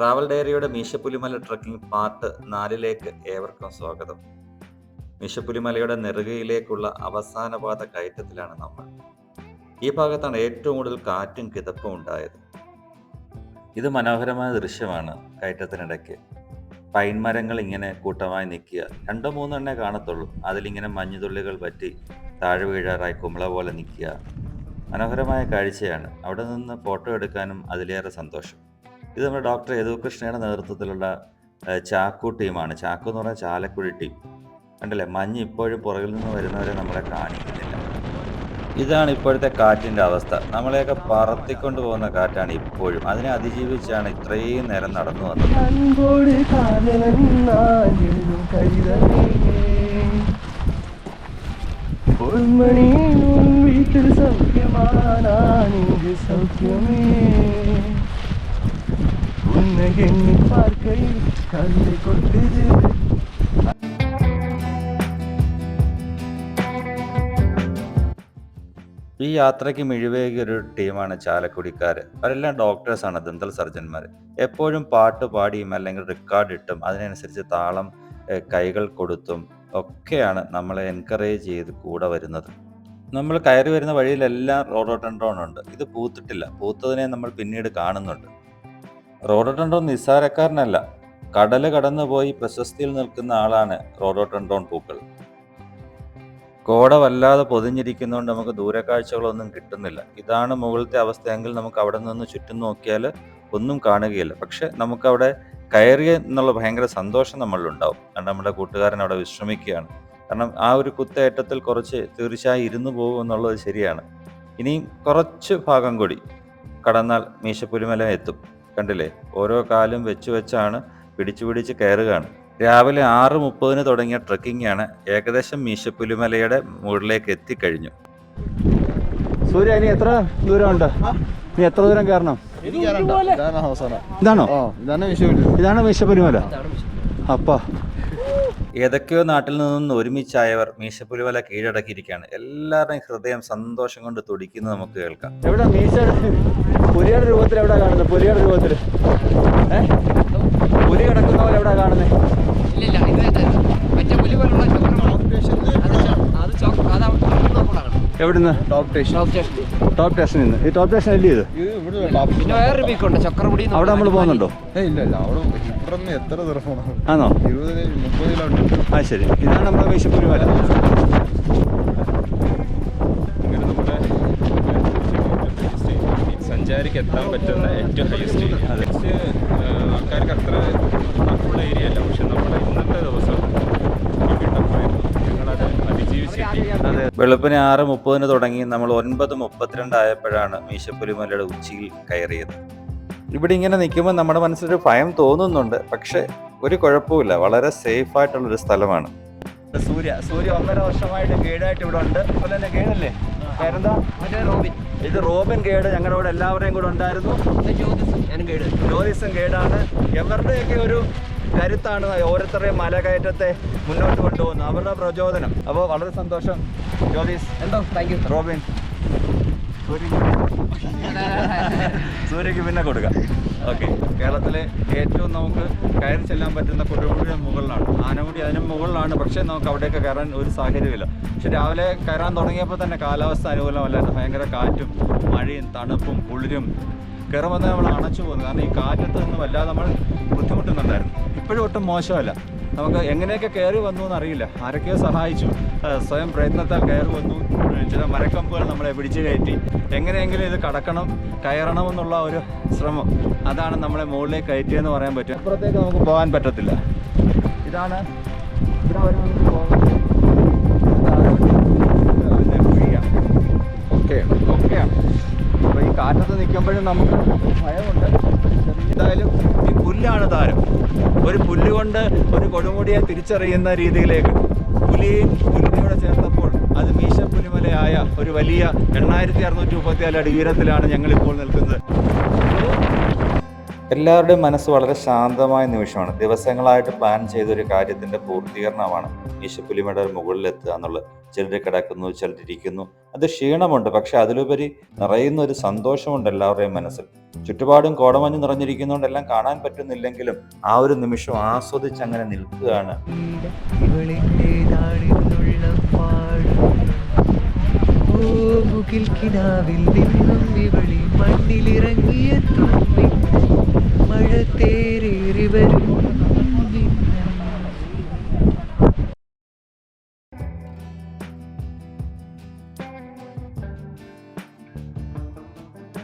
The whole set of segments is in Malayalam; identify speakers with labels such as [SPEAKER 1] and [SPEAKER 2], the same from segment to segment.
[SPEAKER 1] ട്രാവൽ ഡയറിയുടെ മീശപ്പുലിമല ട്രക്കിംഗ് പാർട്ട് നാലിലേക്ക് ഏവർക്കും സ്വാഗതം. മീശപ്പുലിമലയുടെ നെറുകയിലേക്കുള്ള അവസാന പാത കയറ്റത്തിലാണ് നമ്മൾ. ഈ ഭാഗത്താണ് ഏറ്റവും കൂടുതൽ കാറ്റും കിതപ്പും ഉണ്ടായത്. ഇത് മനോഹരമായ ദൃശ്യമാണ് കയറ്റത്തിനിടയ്ക്ക്. പൈൻ മരങ്ങൾ ഇങ്ങനെ കൂട്ടമായി നിൽക്കുക. രണ്ടോ മൂന്നോ എണ്ണേ കാണത്തുള്ളൂ. അതിലിങ്ങനെ മഞ്ഞുതുള്ളികൾ പറ്റി താഴെ വീഴാറായി കുമ്പള പോലെ നിൽക്കുക. മനോഹരമായ കാഴ്ചയാണ്. അവിടെ നിന്ന് ഫോട്ടോ എടുക്കാനും അതിലേറെ സന്തോഷം. ഇത് നമ്മുടെ ഡോക്ടർ യദുകൃഷ്ണയുടെ നേതൃത്വത്തിലുള്ള ചാക്കു ടീമാണ്. ചാക്കു എന്ന് പറഞ്ഞാൽ ചാലക്കുഴി ടീം. കണ്ടല്ലേ? മഞ്ഞ് ഇപ്പോഴും പുറകിൽ നിന്ന് വരുന്നവരെ നമ്മളെ കാണിക്കുന്നില്ല. ഇതാണ് ഇപ്പോഴത്തെ കാറ്റിന്റെ അവസ്ഥ. നമ്മളെയൊക്കെ പറത്തിക്കൊണ്ട് പോകുന്ന കാറ്റാണ് ഇപ്പോഴും. അതിനെ അതിജീവിച്ചാണ് ഇത്രയും നേരം നടന്നു വന്നത്.
[SPEAKER 2] പൊന്മണി സൗഖ്യമേ. കണ്ണകെണ്ണി പാർക്കയിൽ കണ്ണു കൊണ്ടത്
[SPEAKER 1] ഈ യാത്രയ്ക്ക് മിഴിവേകിയ ഒരു ടീമാണ് ചാലക്കുടിക്കാർ അവരെല്ലാം ഡോക്ടേഴ്സാണ് ദന്തൽ സർജന്മാർ എപ്പോഴും പാട്ട് പാടിയും അല്ലെങ്കിൽ റെക്കോർഡ് ഇട്ടും അതിനനുസരിച്ച് താളം കൈകൾ കൊടുത്തും ഒക്കെയാണ് നമ്മളെ എൻകറേജ് ചെയ്ത് കൂടെ വരുന്നത് നമ്മൾ കയറി വരുന്ന വഴിയിലെല്ലാം റോഡോട്ടൺ ഉണ്ട് ഇത് പൂത്തിട്ടില്ല പൂത്തതിനെ നമ്മൾ പിന്നീട് കാണുന്നുണ്ട് റോഡോട്ടൻഡ്രോൺ നിസ്സാരക്കാരനല്ല. കടൽ കടന്നുപോയി പ്രശസ്തിയിൽ നിൽക്കുന്ന ആളാണ് റോഡോട്ടൻഡോൺ പൂക്കൾ. കോട വല്ലാതെ പൊതിഞ്ഞിരിക്കുന്നതുകൊണ്ട് നമുക്ക് ദൂരക്കാഴ്ചകളൊന്നും കിട്ടുന്നില്ല. ഇതാണ് മുകളിലത്തെ അവസ്ഥയെങ്കിൽ നമുക്ക് അവിടെ നിന്ന് ചുറ്റും നോക്കിയാൽ ഒന്നും കാണുകയില്ല. പക്ഷെ നമുക്കവിടെ കയറിയ എന്നുള്ള ഭയങ്കര സന്തോഷം നമ്മളിലുണ്ടാവും. കാരണം നമ്മുടെ കൂട്ടുകാരൻ അവിടെ വിശ്രമിക്കുകയാണ്. കാരണം ആ ഒരു കുത്തേറ്റത്തിൽ കുറച്ച് തീർച്ചയായും ഇരുന്നു പോകും എന്നുള്ളത് ശരിയാണ്. ഇനിയും കുറച്ച് ഭാഗം കൂടി കടന്നാൽ മീശപ്പുലിമല എത്തും. കണ്ടില്ലേ? ഓരോ കാലും വെച്ച് വെച്ചാണ് പിടിച്ചു പിടിച്ച് കയറുകയാണ്. രാവിലെ ആറ് മുപ്പതിന് തുടങ്ങിയ ട്രക്കിംഗ് ആണ് ഏകദേശം മീശപ്പുലിമലയുടെ മുകളിലേക്ക് എത്തിക്കഴിഞ്ഞു.
[SPEAKER 3] സൂര്യ ഇനി എത്ര ദൂരമുണ്ട്? ഇനി എത്ര ദൂരം കയറണം?
[SPEAKER 2] ഇതാണ്
[SPEAKER 3] ഇതാണ്? മീശപ്പുലിമല അപ്പ.
[SPEAKER 1] ഏതൊക്കെയോ നാട്ടിൽ നിന്നും ഒരുമിച്ചായവർ മീശപ്പുലിവല കീഴടക്കിയിരിക്കുകയാണ്. എല്ലാവരുടെയും ഹൃദയം സന്തോഷം കൊണ്ട് തുടിക്കുന്നത് നമുക്ക് കേൾക്കാം.
[SPEAKER 3] എവിടെ മീശ? പുലിയുടെ രൂപത്തിൽ എവിടെ കാണുന്നത് പുലിയുടെ രൂപത്തിൽ. പുലി കിടക്കുന്നവരെവിടെ കാണുന്നത്
[SPEAKER 4] ഇല്ലില്ല ഇത് തന്നെ മറ്റേ പുലി പോലുള്ള ചക്രമാണ് അത് ച- അത് ചൊ- അത് അവിടെ നോക്കണം
[SPEAKER 3] എവിടുന്ന്?
[SPEAKER 2] ടോപ്പ്
[SPEAKER 4] സ്റ്റേഷനിൽ.
[SPEAKER 3] നിന്ന് ഈ ടോപ്പ് സ്റ്റേഷൻ അല്ലേ ഇത്? അവിടെ നമ്മൾ പോകുന്നുണ്ടോ? ആണോ? ആ ശരി. ഇതാണ് നമ്മുടെ
[SPEAKER 5] അങ്ങനെ നമ്മുടെ സഞ്ചാരിക്ക് എത്താൻ പറ്റുന്ന ഏറ്റവും നെക്സ്റ്റ് ആൾക്കാർക്ക് അത്ര ഫുൾ ഏരിയ അല്ല. പക്ഷെ നമ്മുടെ ഇന്നത്തെ ദിവസം
[SPEAKER 1] വെളുപ്പിന് ആറ് മുപ്പതിന് തുടങ്ങി നമ്മൾ ഒൻപത് മുപ്പത്തിരണ്ട് ആയപ്പോഴാണ് മീശപ്പുലിമലയുടെ ഉച്ചിയിൽ കയറിയത്. ഇവിടെ ഇങ്ങനെ നിൽക്കുമ്പോൾ നമ്മുടെ മനസ്സിലൊരു ഭയം തോന്നുന്നുണ്ട്. പക്ഷെ ഒരു കുഴപ്പമില്ല വളരെ സേഫ് ആയിട്ടുള്ള ഒരു സ്ഥലമാണ്.
[SPEAKER 3] സൂര്യ സൂര്യ ഒന്നര വർഷമായിട്ട് ഗൈഡായിട്ട് ഇവിടെ ഉണ്ട്. അതുപോലെ തന്നെ ഗൈഡല്ലേ പേരെന്താ?
[SPEAKER 4] റോബിൻ.
[SPEAKER 3] ഇത് റോബിൻ ഗൈഡ് ഞങ്ങളുടെ കൂടെ എല്ലാവരെയും കൂടെ ഉണ്ടായിരുന്നു.
[SPEAKER 4] ജ്യോതിസ്. ഗൈഡ്
[SPEAKER 3] ജ്യോതിസും ഗൈഡാണ് എവരുടെയൊക്കെ ഒരു കരുത്താണ് ഓരോരുത്തരുടെയും മലകയറ്റത്തെ മുന്നോട്ട് കൊണ്ടുപോകുന്നത്. അവരുടെ പ്രചോദനം. അപ്പോൾ വളരെ സന്തോഷം. ജ്യോതിസ്.
[SPEAKER 4] എന്തോ? Thank you
[SPEAKER 3] Robin. സൂര്യക്ക് പിന്നെ കൊടുക്കാം. ഓക്കെ. കേരളത്തിലെ ഏറ്റവും നമുക്ക് കയറി ചെല്ലാൻ പറ്റുന്ന കൊടുമുടിയുടെ മുകളിലാണ്. ആനമുടി അതിന് മുകളിലാണ്. പക്ഷേ നമുക്ക് അവിടെയൊക്കെ കയറാൻ ഒരു സാഹചര്യമില്ല. പക്ഷെ രാവിലെ കയറാൻ തുടങ്ങിയപ്പോൾ തന്നെ കാലാവസ്ഥ അനുകൂലമല്ലായിരുന്നു. ഭയങ്കര കാറ്റും മഴയും തണുപ്പും കുളിരും കയറുമ്പോൾ നമ്മൾ അണച്ചു പോകുന്നു കാരണം ഈ കാറ്റത്ത് നിന്ന് വല്ലാതെ നമ്മൾ ബുദ്ധിമുട്ടുന്നുണ്ടായിരുന്നു. ഇപ്പോഴും ഒട്ടും മോശമല്ല. നമുക്ക് എങ്ങനെയൊക്കെ കയറി വന്നു എന്നറിയില്ല. ആരൊക്കെയോ സഹായിച്ചു. സ്വയം പ്രയത്നത്താൽ കയറി വന്നു. ചില മരക്കമ്പുകൾ നമ്മളെ പിടിച്ചു കയറ്റി. എങ്ങനെയെങ്കിലും ഇത് കടക്കണം കയറണം എന്നുള്ള ഒരു ശ്രമം. അതാണ് നമ്മളെ മുകളിലേക്ക് കയറ്റിയെന്ന് പറയാൻ പറ്റും. അപ്പുറത്തേക്ക് നമുക്ക് പോകാൻ പറ്റത്തില്ല. ഇതാണ് ഇവിടെ വരെ നമുക്ക് ഓക്കെ. ഓക്കെയാണ് കാറ്റത്ത് നിൽക്കുമ്പോഴും നമുക്ക് ഭയമുണ്ട്. എന്തായാലും ഈ പുല്ലാണ് താരം. ഒരു പുല്ലുകൊണ്ട് ഒരു കൊടുമുടിയെ തിരിച്ചറിയുന്ന രീതിയിലേക്ക്. പുലിയും പുലിയോടെ ചേർത്തപ്പോൾ അത് മീശപ്പുലിമലയായ ഒരു വലിയ എണ്ണായിരത്തി അറുന്നൂറ്റി മുപ്പത്തിനാല് അടി ഉയരത്തിലാണ് ഞങ്ങളിപ്പോൾ നിൽക്കുന്നത്.
[SPEAKER 1] എല്ലാവരുടെയും മനസ്സ് വളരെ ശാന്തമായ നിമിഷമാണ്. ദിവസങ്ങളായിട്ട് പ്ലാൻ ചെയ്ത ഒരു കാര്യത്തിന്റെ പൂർത്തീകരണമാണ് ഈശപ്പുലിമയുടെ മുകളിലെത്തുക എന്നുള്ളത്. ചിലർ കിടക്കുന്നു ചിലർ ഇരിക്കുന്നു. അത് ക്ഷീണമുണ്ട് പക്ഷെ അതിലുപരി നിറയുന്ന ഒരു സന്തോഷമുണ്ട് എല്ലാവരുടെയും മനസ്സിൽ. ചുറ്റുപാടും കോടമഞ്ഞ് നിറഞ്ഞിരിക്കുന്നതുകൊണ്ട് എല്ലാം കാണാൻ പറ്റുന്നില്ലെങ്കിലും ആ ഒരു നിമിഷം ആസ്വദിച്ച് അങ്ങനെ നിൽക്കുകയാണ്.
[SPEAKER 6] ഓ മുകിൽ നിന്നും ഇവളി മണ്ണിലിറങ്ങിയെത്തും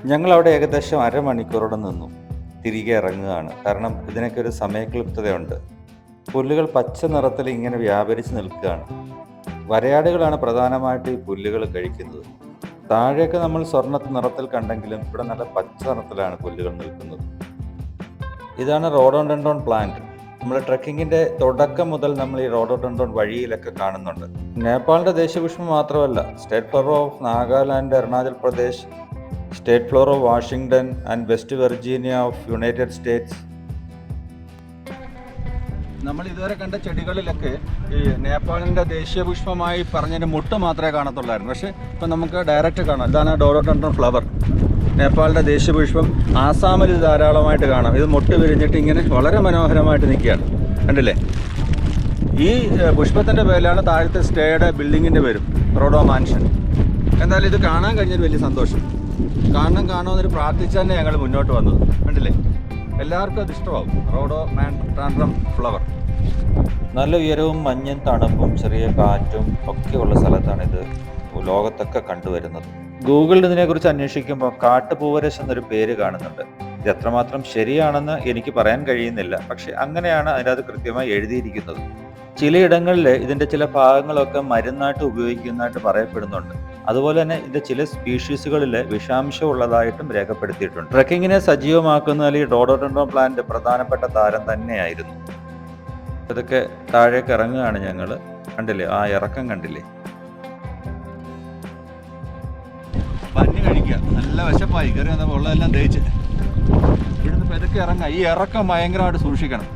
[SPEAKER 1] ഞങ്ങൾ അവിടെ ഏകദേശം അരമണിക്കൂറോടെ നിന്നു. തിരികെ ഇറങ്ങുകയാണ്. കാരണം ഇതിനൊക്കെ ഒരു സമയക്ലിപ്തതയുണ്ട്. പുല്ലുകൾ പച്ച നിറത്തിൽ ഇങ്ങനെ വ്യാപരിച്ച് നിൽക്കുകയാണ്. വരയാടുകളാണ് പ്രധാനമായിട്ട് ഈ പുല്ലുകൾ കഴിക്കുന്നത്. താഴെയൊക്കെ നമ്മൾ സ്വർണ നിറത്തിൽ കണ്ടെങ്കിലും ഇവിടെ നല്ല പച്ച നിറത്തിലാണ് പുല്ലുകൾ നിൽക്കുന്നത്. ഇതാണ് റോഡോഡൻഡോൺ പ്ലാന്റ്. നമ്മൾ ട്രക്കിങ്ങിന്റെ തുടക്കം മുതൽ നമ്മൾ ഈ റോഡോഡൻഡോൺ വഴിയിലൊക്കെ കാണുന്നുണ്ട്. നേപ്പാളിന്റെ ദേശീയപുഷ്പം മാത്രമല്ല state flower of Nagaland Arunachal Pradesh state flower of Washington and West Virginia of United States
[SPEAKER 3] നമ്മൾ ഇതുവരെ കണ്ട ചെടികളിലൊക്കെ ഈ നേപ്പാളിന്റെ ദേശീയ പുഷ്പമായി പറഞ്ഞതിന്റെ മുട്ട് മാത്രമേ കാണത്തുള്ളായിരുന്നു. പക്ഷേ ഇപ്പം നമുക്ക് ഡയറക്റ്റ് കാണാം. ഇതാണ് ഡോറോട്ടണ്ടൻ ഫ്ലവർ. നേപ്പാളിന്റെ ദേശീയ പുഷ്പം ആസാമിൽ ഇത് ധാരാളമായിട്ട് കാണാം. ഇത് മുട്ട് വിരിഞ്ഞിട്ട് ഇങ്ങനെ വളരെ മനോഹരമായിട്ട് നിൽക്കുകയാണ്. കണ്ടില്ലേ? ഈ പുഷ്പത്തിന്റെ പേരിലാണ് താഴത്തെ സ്റ്റേയുടെ ബിൽഡിങ്ങിന്റെ പേരും. Rhodo Mansion. എന്തായാലും ഇത് കാണാൻ കഴിഞ്ഞൊരു വലിയ സന്തോഷം. കാണണം കാണുമെന്നൊരു പ്രാർത്ഥിച്ച് തന്നെ ഞങ്ങൾ മുന്നോട്ട് വന്നത്. കണ്ടില്ലേ? എല്ലാവർക്കും അത് ഇഷ്ടമാവും. Rhododendron flower.
[SPEAKER 1] നല്ല ഉയരവും മഞ്ഞും തണുപ്പും ചെറിയ കാറ്റും ഒക്കെയുള്ള സ്ഥലത്താണിത് ലോകത്തൊക്കെ കണ്ടുവരുന്നത്. ഗൂഗിളിൽ ഇതിനെക്കുറിച്ച് അന്വേഷിക്കുമ്പോൾ കാട്ടുപൂവരശ് എന്നൊരു പേര് കാണുന്നുണ്ട്. ഇത് എത്രമാത്രം ശരിയാണെന്ന് എനിക്ക് പറയാൻ കഴിയുന്നില്ല. പക്ഷെ അങ്ങനെയാണ് അതിനകത്ത് കൃത്യമായി എഴുതിയിരിക്കുന്നത്. ചിലയിടങ്ങളിൽ ഇതിന്റെ ചില ഭാഗങ്ങളൊക്കെ മരുന്നായിട്ട് ഉപയോഗിക്കുന്നതായിട്ട് പറയപ്പെടുന്നുണ്ട്. അതുപോലെ തന്നെ ഇതിന്റെ ചില സ്പീഷീസുകളിൽ വിഷാംശം ഉള്ളതായിട്ടും രേഖപ്പെടുത്തിയിട്ടുണ്ട്. ട്രക്കിങ്ങിനെ സജീവമാക്കുന്നതിൽ ഈ ഡോഡോഡോ പ്ലാന്റ് പ്രധാനപ്പെട്ട താരം തന്നെയായിരുന്നു. ഇതൊക്കെ താഴേക്ക് ഇറങ്ങുകയാണ് ഞങ്ങൾ കണ്ടില്ലേ? ആ ഇറക്കം കണ്ടില്ലേ?
[SPEAKER 3] പന്നി കഴിക്കുക. നല്ല വിശപ്പായി. കയറി വന്ന വെള്ളമെല്ലാം തേച്ച്. ഇവിടുന്ന് പെതുക്കെ ഇറങ്ങുക ഈ ഇറക്കം ഭയങ്കരമായിട്ട് സൂക്ഷിക്കണം.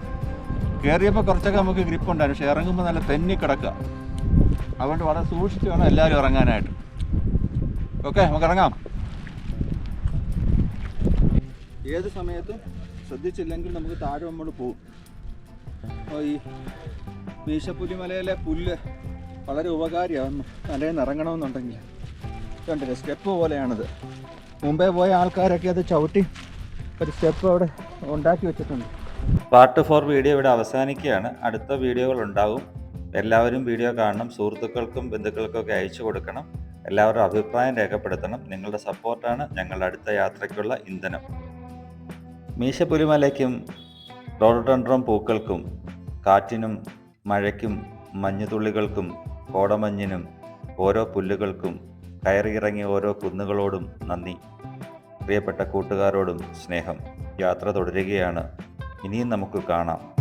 [SPEAKER 3] കയറിയപ്പോൾ കുറച്ചൊക്കെ നമുക്ക് ഗ്രിപ്പ് ഉണ്ടായിരുന്നു. പക്ഷെ ഇറങ്ങുമ്പോൾ നല്ല തെന്നി കിടക്കുക. അതുകൊണ്ട് വളരെ സൂക്ഷിച്ച് വേണം എല്ലാവരും ഇറങ്ങാനായിട്ട്. ഓക്കെ നമുക്ക് ഇറങ്ങാം ഏത് സമയത്തും ശ്രദ്ധിച്ചില്ലെങ്കിൽ നമുക്ക് താഴെ നമ്മൾ പോകും അപ്പോൾ ഈ മീശപ്പുലിമലയിലെ പുല്ല് വളരെ ഉപകാരിയാണ് മലയിൽ നിന്ന് ഇറങ്ങണമെന്നുണ്ടെങ്കിൽ. കണ്ടില്ലേ സ്റ്റെപ്പ് പോലെയാണിത്. മുമ്പേ പോയ ആൾക്കാരൊക്കെ അത് ചവിട്ടി ഒരു സ്റ്റെപ്പ് അവിടെ ഉണ്ടാക്കി വെച്ചിട്ടുണ്ട്.
[SPEAKER 1] പാർട്ട് ഫോർ വീഡിയോ ഇവിടെ അവസാനിക്കുകയാണ്. അടുത്ത വീഡിയോകൾ ഉണ്ടാകും എല്ലാവരും വീഡിയോ കാണണം. സുഹൃത്തുക്കൾക്കും ബന്ധുക്കൾക്കും ഒക്കെ അയച്ചു കൊടുക്കണം. എല്ലാവരും അഭിപ്രായം രേഖപ്പെടുത്തണം. നിങ്ങളുടെ സപ്പോർട്ടാണ് ഞങ്ങളുടെ അടുത്ത യാത്രയ്ക്കുള്ള ഇന്ധനം. മീശപ്പുലിമലയ്ക്കും റോഡോഡൻഡ്രം പൂക്കൾക്കും കാറ്റിനും മഴയ്ക്കും മഞ്ഞുതുള്ളികൾക്കും കോടമഞ്ഞിനും ഓരോ പുല്ലുകൾക്കും കയറിയിറങ്ങിയ ഓരോ കുന്നുകളോടും നന്ദി. പ്രിയപ്പെട്ട കൂട്ടുകാരോടും സ്നേഹം. യാത്ര തുടരുകയാണ്. ഇനിയും നമുക്ക് കാണാം.